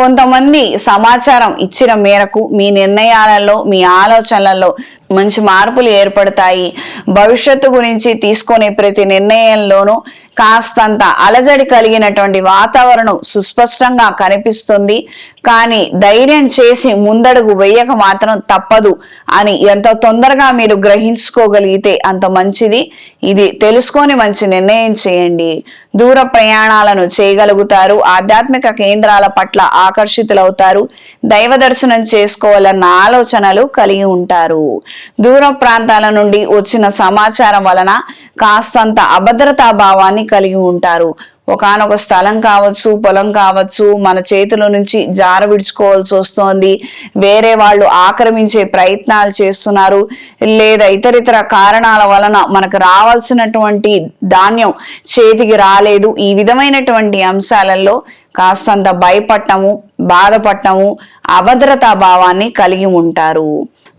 కొంతమంది సమాచారం ఇచ్చిన మేరకు మీ నిర్ణయాలలో మీ ఆలోచనలలో మంచి మార్పులు ఏర్పడతాయి. భవిష్యత్తు గురించి తీసుకునే ప్రతి నిర్ణయంలోనూ కాస్తంత అలజడి కలిగినటువంటి వాతావరణం సుస్పష్టంగా కనిపిస్తుంది. కానీ ధైర్యం చేసి ముందడుగు వేయక మాత్రం తప్పదు అని ఎంత తొందరగా మీరు గ్రహించుకోగలిగితే అంత మంచిది. ఇది తెలుసుకొని మంచి నిర్ణయం చేయండి. దూర ప్రయాణాలను చేయగలుగుతారు. ఆధ్యాత్మిక కేంద్రాల పట్ల ఆకర్షితులవుతారు. దైవ దర్శనం చేసుకోవాలన్న ఆలోచనలు కలిగి ఉంటారు. దూర ప్రాంతాల నుండి వచ్చిన సమాచారం వలన కాస్తంత అభద్రతా భావాన్ని కలిగి ఉంటారు. ఒకానొక స్థలం కావచ్చు పొలం కావచ్చు మన చేతుల నుంచి జార విడుచుకోవాల్సి వస్తోంది. వేరే వాళ్ళు ఆక్రమించే ప్రయత్నాలు చేస్తున్నారు. లేదా ఇతరితర కారణాల వలన మనకు రావాల్సినటువంటి ధాన్యం చేతికి రాలేదు. ఈ విధమైనటువంటి అంశాలలో కాస్తంత భయపడటము బాధపడటము అభద్రతా భావాన్ని కలిగి ఉంటారు.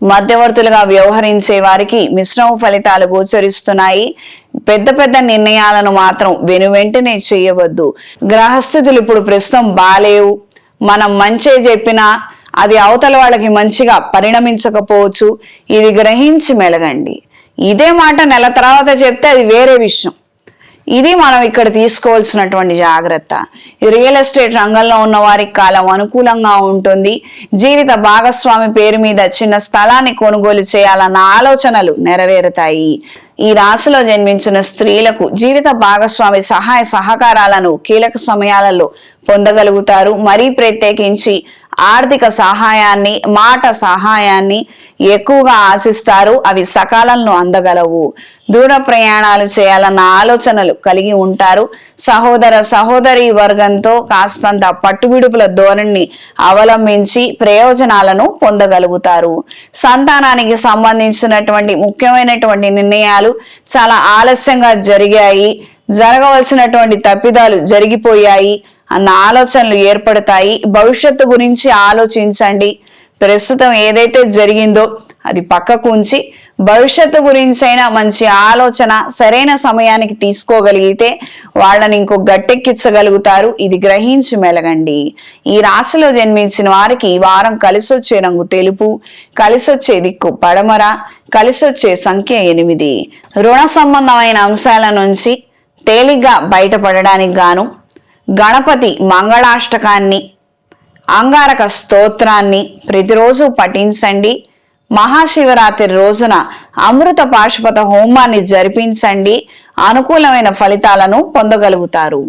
మధ్యవర్తులుగా వ్యవహరించే వారికి మిశ్రమ ఫలితాలు గోచరిస్తున్నాయి. పెద్ద పెద్ద నిర్ణయాలను మాత్రం వెను వెంటనే చేయవద్దు. గ్రహస్థితులు ఇప్పుడు ప్రస్తుతం బాలేవు. మనం మంచే చెప్పినా అది అవతల వాళ్ళకి మంచిగా పరిణమించకపోవచ్చు. ఇది గ్రహించి మెలగండి. ఇదే మాట నెల తర్వాత చెప్తే అది వేరే విషయం. ఇది మనం ఇక్కడ తీసుకోవాల్సినటువంటి జాగ్రత్త. రియల్ ఎస్టేట్ రంగంలో ఉన్న వారికి కాలం అనుకూలంగా ఉంటుంది. జీవిత భాగస్వామి పేరు మీద చిన్న స్థలాన్ని కొనుగోలు చేయాలన్న ఆలోచనలు నెరవేరుతాయి. ఈ రాశిలో జన్మించిన స్త్రీలకు జీవిత భాగస్వామి సహాయ సహకారాలను కీలక సమయాలలో పొందగలుగుతారు. మరీ ప్రత్యేకించి ఆర్థిక సహాయాన్ని మాట సహాయాన్ని ఎక్కువగా ఆశిస్తారు. అవి సకాలంలో అందగలవు. దూర ప్రయాణాలు చేయాలన్న ఆలోచనలు కలిగి ఉంటారు. సహోదర సహోదరి వర్గంతో కాస్తంత పట్టుబిడుపుల ధోరణిని అవలంబించి ప్రయోజనాలను పొందగలుగుతారు. సంతానానికి సంబంధించినటువంటి ముఖ్యమైనటువంటి నిర్ణయాలు చాలా ఆలస్యంగా జరిగాయి. జరగవలసినటువంటి తప్పిదాలు జరిగిపోయాయి. అన్న ఆలోచనలు ఏర్పడతాయి. భవిష్యత్తు గురించి ఆలోచించండి. ప్రస్తుతం ఏదైతే జరిగిందో అది పక్కకు ఉంచి భవిష్యత్తు గురించైనా మంచి ఆలోచన సరైన సమయానికి తీసుకోగలిగితే వాళ్ళని ఇంకో గట్టెక్కించగలుగుతారు. ఇది గ్రహించి మెలగండి. ఈ రాశిలో జన్మించిన వారికి ఈ వారం కలిసొచ్చే రంగు తెలుపు కలిసొచ్చే దిక్కు పడమర కలిసొచ్చే సంఖ్య ఎనిమిది. రుణ సంబంధమైన అంశాల నుంచి తేలిగ్గా బయటపడడానికి గాను గణపతి మంగళాష్టకాన్ని అంగారక స్తోత్రాన్ని ప్రతిరోజు పఠించండి. మహాశివరాత్రి రోజున అమృత పాశుపత హోమాన్ని జరిపించండి. అనుకూలమైన ఫలితాలను పొందగలుగుతారు.